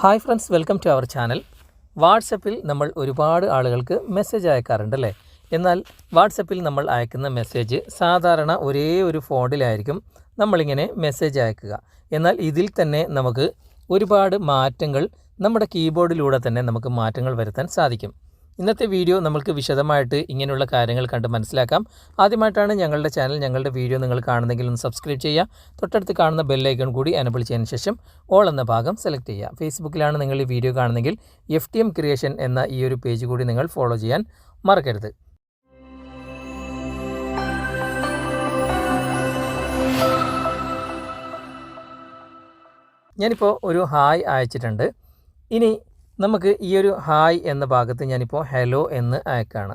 Hi friends welcome to our channel. വാട്സപ്പിൽ നമ്മൾ ഒരുപാട് ആളുകൾക്ക് മെസ്സേജ് അയക്കാറുണ്ട് അല്ലേ എന്നാൽ വാട്സപ്പിൽ നമ്മൾ അയക്കുന്ന മെസ്സേജ് സാധാരണ ഒരേ ഒരു ഫോണിലായിരിക്കും നമ്മളിങ്ങനെ മെസ്സേജ് അയക്കുക. എന്നാൽ ഇതിൽ തന്നെ നമുക്ക് ഒരുപാട് മാറ്റങ്ങൾ നമ്മുടെ കീബോർഡിലൂടെ തന്നെ നമുക്ക് മാറ്റങ്ങൾ വരുത്താൻ സാധിക്കും. ഇന്നത്തെ വീഡിയോ നമ്മൾക്ക് വിശദമായിട്ട് ഇങ്ങനെയുള്ള കാര്യങ്ങൾ കണ്ട് മനസ്സിലാക്കാം. ആദ്യമായിട്ടാണ് ഞങ്ങളുടെ ചാനൽ ഞങ്ങളുടെ വീഡിയോ നിങ്ങൾ കാണുന്നെങ്കിൽ ഒന്ന് സബ്സ്ക്രൈബ് ചെയ്യുക. തൊട്ടടുത്ത് കാണുന്ന ബെല്ലൈക്കൺ കൂടി എനബിൾ ചെയ്യുന്ന ശേഷം ഓൾ എന്ന ഭാഗം സെലക്ട് ചെയ്യുക. ഫേസ്ബുക്കിലാണ് നിങ്ങൾ ഈ വീഡിയോ കാണുന്നെങ്കിൽ എഫ് ടി എം ക്രിയേഷൻ എന്ന ഈ ഒരു പേജ് കൂടി നിങ്ങൾ ഫോളോ ചെയ്യാൻ മറക്കരുത്. ഞാനിപ്പോൾ ഒരു ഹായ് അയച്ചിട്ടുണ്ട്. ഇനി നമുക്ക് ഈ ഒരു ഹായ് എന്ന ഭാഗത്ത് ഞാനിപ്പോൾ ഹലോ എന്ന് അയക്കാണ്.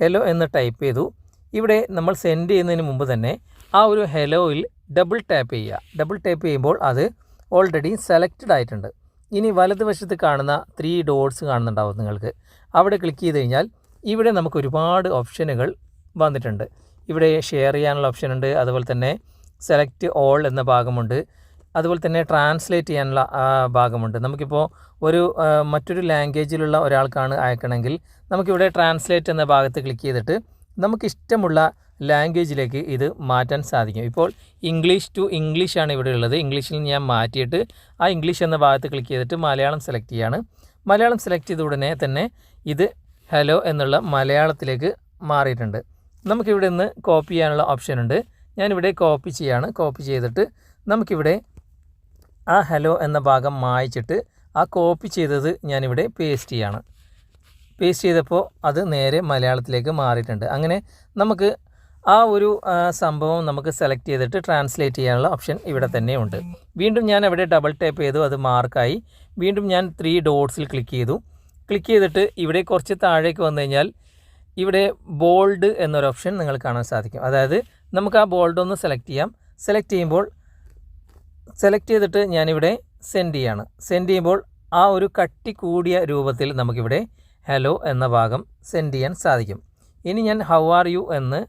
ഹലോ എന്ന് ടൈപ്പ് ചെയ്തു. ഇവിടെ നമ്മൾ സെൻഡ് ചെയ്യുന്നതിന് മുമ്പ് തന്നെ ആ ഒരു ഹലോയിൽ ഡബിൾ ടാപ്പ് ചെയ്യുക. ഡബിൾ ടാപ്പ് ചെയ്യുമ്പോൾ അത് ഓൾറെഡി സെലക്റ്റഡ് ആയിട്ടുണ്ട്. ഇനി വലതുവശത്ത് കാണുന്ന ത്രീ ഡോട്ട്സ് കാണുന്നുണ്ടാവും നിങ്ങൾക്ക്. അവിടെ ക്ലിക്ക് ചെയ്ത് കഴിഞ്ഞാൽ ഇവിടെ നമുക്ക് ഒരുപാട് ഓപ്ഷനുകൾ വന്നിട്ടുണ്ട്. ഇവിടെ ഷെയർ ചെയ്യാനുള്ള ഓപ്ഷൻ ഉണ്ട്. അതുപോലെ തന്നെ സെലക്ട് ഓൾ എന്ന ഭാഗമുണ്ട്. അതുപോലെ തന്നെ ട്രാൻസ്ലേറ്റ് ചെയ്യാനുള്ള ഭാഗമുണ്ട്. നമുക്കിപ്പോൾ ഒരു മറ്റൊരു ലാംഗ്വേജിലുള്ള ഒരാൾക്കാണ് അയക്കണമെങ്കിൽ നമുക്കിവിടെ ട്രാൻസ്ലേറ്റ് എന്ന ഭാഗത്ത് ക്ലിക്ക് ചെയ്തിട്ട് നമുക്കിഷ്ടമുള്ള ലാംഗ്വേജിലേക്ക് ഇത് മാറ്റാൻ സാധിക്കും. ഇപ്പോൾ ഇംഗ്ലീഷ് ടു ഇംഗ്ലീഷ് ആണ് ഇവിടെ ഉള്ളത്. ഇംഗ്ലീഷിൽ ഞാൻ മാറ്റിയിട്ട് ആ ഇംഗ്ലീഷ് എന്ന ഭാഗത്ത് ക്ലിക്ക് ചെയ്തിട്ട് മലയാളം സെലക്ട് ചെയ്യാണ്. മലയാളം സെലക്ട് ചെയ്ത ഉടനെ തന്നെ ഇത് ഹലോ എന്നുള്ള മലയാളത്തിലേക്ക് മാറിയിട്ടുണ്ട്. നമുക്കിവിടെ നിന്ന് കോപ്പി ചെയ്യാനുള്ള ഓപ്ഷൻ ഉണ്ട്. ഞാനിവിടെ കോപ്പി ചെയ്യാണ്. കോപ്പി ചെയ്തിട്ട് നമുക്കിവിടെ ആ ഹലോ എന്ന ഭാഗം മായ്ച്ചിട്ട് ആ കോപ്പി ചെയ്തത് ഞാനിവിടെ പേസ്റ്റ് ചെയ്യാണ്. പേസ്റ്റ് ചെയ്തപ്പോൾ അത് നേരെ മലയാളത്തിലേക്ക് മാറിയിട്ടുണ്ട്. അങ്ങനെ നമുക്ക് ആ ഒരു സംഭവം നമുക്ക് സെലക്ട് ചെയ്തിട്ട് ട്രാൻസ്ലേറ്റ് ചെയ്യാനുള്ള ഓപ്ഷൻ ഇവിടെ തന്നെ ഉണ്ട്. വീണ്ടും ഞാൻ അവിടെ ഡബിൾ ടാപ്പ് ചെയ്തു അത് മാർക്കായി വീണ്ടും ഞാൻ ത്രീ ഡോട്ട്സിൽ ക്ലിക്ക് ചെയ്തു. ക്ലിക്ക് ചെയ്തിട്ട് ഇവിടെ കുറച്ച് താഴേക്ക് വന്നു കഴിഞ്ഞാൽ ഇവിടെ ബോൾഡ് എന്നൊരു ഓപ്ഷൻ നിങ്ങൾ കാണാൻ സാധിക്കും. അതായത് നമുക്ക് ആ ബോൾഡ് ഒന്ന് സെലക്ട് ചെയ്യാം. സെലക്ട് ചെയ്യുമ്പോൾ സെലക്ട് ചെയ്തിട്ട് ഞാനിവിടെ സെൻഡ് ചെയ്യാണ്. സെൻഡ് ചെയ്യുമ്പോൾ ആ ഒരു കട്ടി കൂടിയ രൂപത്തിൽ നമുക്കിവിടെ ഹലോ എന്ന ഭാഗം സെൻഡ് ചെയ്യാൻ സാധിക്കും. ഇനി ഞാൻ ഹൗ ആർ യു എന്ന്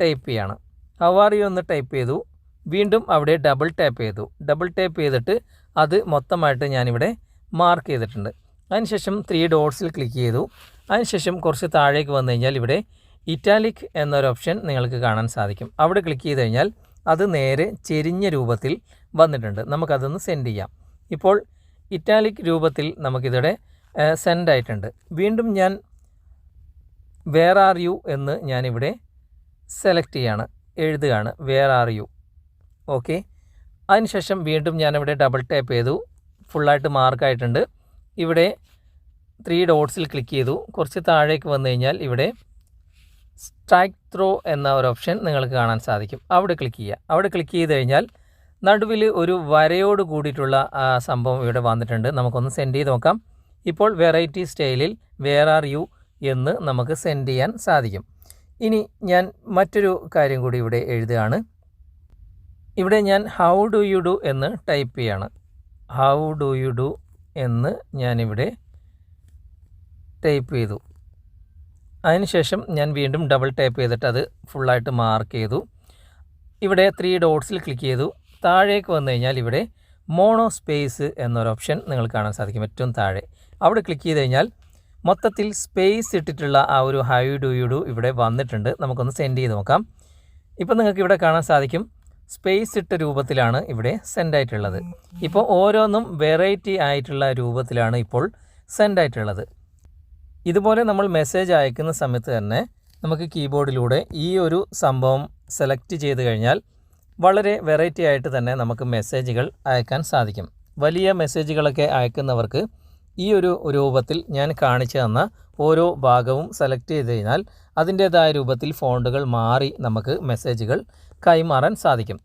ടൈപ്പ് ചെയ്യാണ്. ഹൗ ആർ യു എന്ന് ടൈപ്പ് ചെയ്തു. വീണ്ടും അവിടെ ഡബിൾ ടാപ്പ് ചെയ്തു. ഡബിൾ ടാപ്പ് ചെയ്തിട്ട് അത് മൊത്തമായിട്ട് ഞാനിവിടെ മാർക്ക് ചെയ്തിട്ടുണ്ട്. അതിനുശേഷം ത്രീ ഡോട്ട്സിൽ ക്ലിക്ക് ചെയ്തു. അതിനുശേഷം കുറച്ച് താഴേക്ക് വന്നു കഴിഞ്ഞാൽ ഇവിടെ ഇറ്റാലിക് എന്നൊരു ഓപ്ഷൻ നിങ്ങൾക്ക് കാണാൻ സാധിക്കും. അവിടെ ക്ലിക്ക് ചെയ്ത് കഴിഞ്ഞാൽ അത് നേരെ ചെരിഞ്ഞ രൂപത്തിൽ വന്നിട്ടുണ്ട്. നമുക്കതൊന്ന് സെൻഡ് ചെയ്യാം. ഇപ്പോൾ ഇറ്റാലിക് രൂപത്തിൽ നമുക്കിതിടെ സെൻഡ് ആയിട്ടുണ്ട്. വീണ്ടും ഞാൻ വേർ ആർ യു എന്ന് ഞാനിവിടെ സെലക്ട് ചെയ്യാണ് എഴുതുകയാണ്. വേർ ആർ യു ഓക്കെ അതിനുശേഷം വീണ്ടും ഞാനിവിടെ ഡബിൾ ടാപ്പ് ചെയ്തു. ഫുള്ളായിട്ട് മാർക്കായിട്ടുണ്ട് ഇവിടെ ത്രീ ഡോട്ട്സിൽ ക്ലിക്ക് ചെയ്തു. കുറച്ച് താഴേക്ക് വന്നു കഴിഞ്ഞാൽ ഇവിടെ സ്ട്രൈക്ക് ത്രോ എന്ന ഒരു ഓപ്ഷൻ നിങ്ങൾക്ക് കാണാൻ സാധിക്കും. അവിടെ ക്ലിക്ക് ചെയ്യുക. അവിടെ ക്ലിക്ക് ചെയ്ത് കഴിഞ്ഞാൽ നടുവിൽ ഒരു വരയോട് കൂടിയിട്ടുള്ള സംഭവം ഇവിടെ വന്നിട്ടുണ്ട്. നമുക്കൊന്ന് സെൻഡ് ചെയ്ത് നോക്കാം. ഇപ്പോൾ വെറൈറ്റി സ്റ്റൈലിൽ വേർ ആർ യു എന്ന് നമുക്ക് സെൻഡ് ചെയ്യാൻ സാധിക്കും. ഇനി ഞാൻ മറ്റൊരു കാര്യം കൂടി ഇവിടെ എഴുതുകയാണ്. ഇവിടെ ഞാൻ ഹൗ ഡു യു ഡു എന്ന് ടൈപ്പ് ചെയ്യാണ്. ഹൗ ഡു യു ഡു എന്ന് ഞാനിവിടെ ടൈപ്പ് ചെയ്തു. അതിനുശേഷം ഞാൻ വീണ്ടും ഡബിൾ ടാപ്പ് ചെയ്തിട്ട് അത് ഫുള്ളായിട്ട് മാർക്ക് ചെയ്തു. ഇവിടെ ത്രീ ഡോട്ട്സിൽ ക്ലിക്ക് ചെയ്തു. താഴേക്ക് വന്നു കഴിഞ്ഞാൽ ഇവിടെ മോണോ സ്പേസ് എന്നൊരു ഓപ്ഷൻ നിങ്ങൾ കാണാൻ സാധിക്കും ഏറ്റവും താഴെ. അവിടെ ക്ലിക്ക് ചെയ്ത് കഴിഞ്ഞാൽ മൊത്തത്തിൽ സ്പേസ് ഇട്ടിട്ടുള്ള ആ ഒരു ഹൈ ഡു യു ഡു ഇവിടെ വന്നിട്ടുണ്ട്. നമുക്കൊന്ന് സെൻഡ് ചെയ്ത് നോക്കാം. ഇപ്പം നിങ്ങൾക്ക് ഇവിടെ കാണാൻ സാധിക്കും. സ്പേസ് ഇട്ട രൂപത്തിലാണ് ഇവിടെ സെൻഡ് ആയിട്ടുള്ളത്. ഇപ്പോൾ ഓരോന്നും വെറൈറ്റി ആയിട്ടുള്ള രൂപത്തിലാണ് ഇപ്പോൾ സെൻഡ് ആയിട്ടുള്ളത്. ഇതുപോലെ നമ്മൾ മെസ്സേജ് അയക്കുന്ന സമയത്ത് തന്നെ നമുക്ക് കീബോർഡിലൂടെ ഈ ഒരു സംഭവം സെലക്ട് ചെയ്ത് കഴിഞ്ഞാൽ വളരെ വെറൈറ്റി ആയിട്ട് തന്നെ നമുക്ക് മെസ്സേജുകൾ അയക്കാൻ സാധിക്കും. വലിയ മെസ്സേജുകളൊക്കെ അയക്കുന്നവർക്ക് ഈ ഒരു രൂപത്തിൽ ഞാൻ കാണിച്ചു തന്ന ഓരോ ഭാഗവും സെലക്ട് ചെയ്ത് കഴിഞ്ഞാൽ അതിന്റേതായ രൂപത്തിൽ ഫോണ്ടുകൾ മാറി നമുക്ക് മെസ്സേജുകൾ കൈമാറാൻ സാധിക്കും.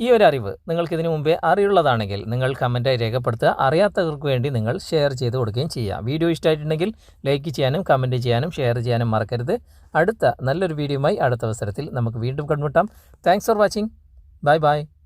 ഈ ഒരു അറിവ് നിങ്ങൾക്ക് ഇതിനു മുമ്പേ അറിയുള്ളതാണെങ്കിൽ നിങ്ങൾ കമന്റായി രേഖപ്പെടുത്തുക. അറിയാത്തവർക്ക് വേണ്ടി നിങ്ങൾ ഷെയർ ചെയ്ത് കൊടുക്കുകയും ചെയ്യാം വീഡിയോ ഇഷ്ടമായിട്ടുണ്ടെങ്കിൽ ലൈക്ക് ചെയ്യാനും കമന്റ് ചെയ്യാനും ഷെയർ ചെയ്യാനും മറക്കരുത്. അടുത്ത നല്ലൊരു വീഡിയോയുമായി അടുത്ത അവസരത്തിൽ നമുക്ക് വീണ്ടും കണ്ടുമുട്ടാം. Thanks for watching. Bye bye.